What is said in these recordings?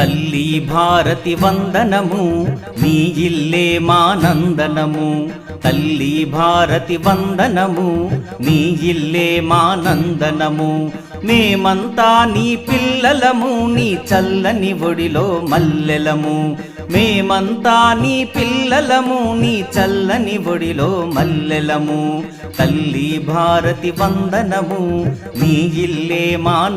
భారతి వందనము నీ ఇల్లే మానందనము తల్లి భారతి వందనము నీ ఇల్లే మానందనము మేమంతా నీ పిల్లలము నీ చల్లని ఒడిలో మల్లెలము. మేమంతా నీ పిల్లలము నీ చల్లని ఒడిలో మల్లెలము. తల్లి భారతి వందనము నీ ఇల్లే మా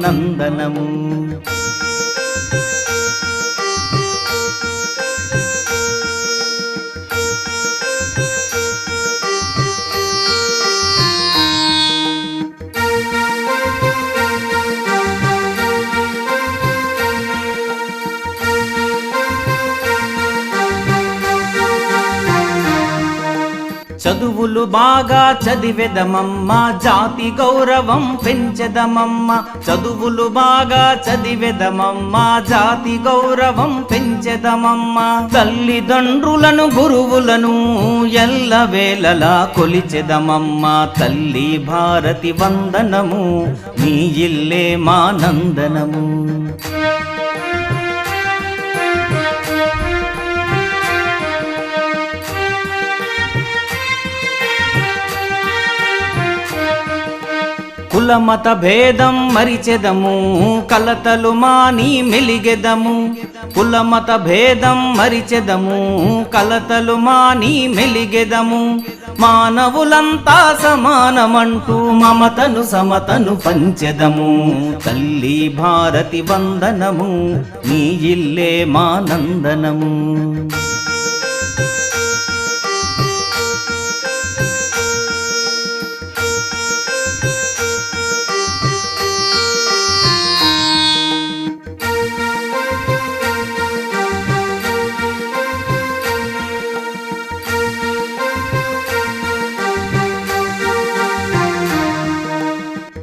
చదువులు బాగా చదివెదమమ్మ జాతి గౌరవం పెంచెదమమ్మ. చదువులు బాగా చదివెదమమ్మ జాతి గౌరవం పెంచెదమమ్మ. తల్లిదండ్రులను గురువులను ఎల్లవేళలా కొలిచెదమమ్మ. తల్లి భారతి వందనము నీ ఇల్లే మా కులమత భేదం మరిచెదము కలతలు మాని మెలిగెదము. కులమత భేదం మరిచెదము కలతలు మాని మెలిగెదము. మానవులంతా సమానమంటూ మమతను సమతను పంచెదము. తల్లి భారతి వందనము నీ ఇల్లే మా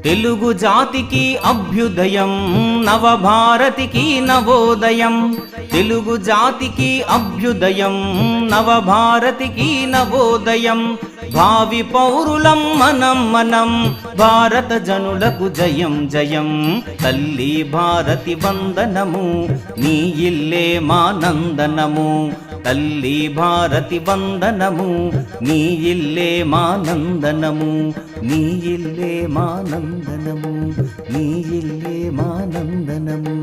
తెలుగు జాతికి అభ్యుదయం నవభారతికి నవోదయం. తెలుగు జాతికి అభ్యుదయం నవభారతికి నవోదయం. భావి పౌరులం మనం మనం భారత జనులకు జయం జయం. తల్లి భారతి వందనము నీ ఇల్లే మానందనము నందనము. తల్లి భారతి వందనము నీ ఇల్లే మానందనము నీ ఇల్లే మానందనము నీ ఇల్లే మానందనము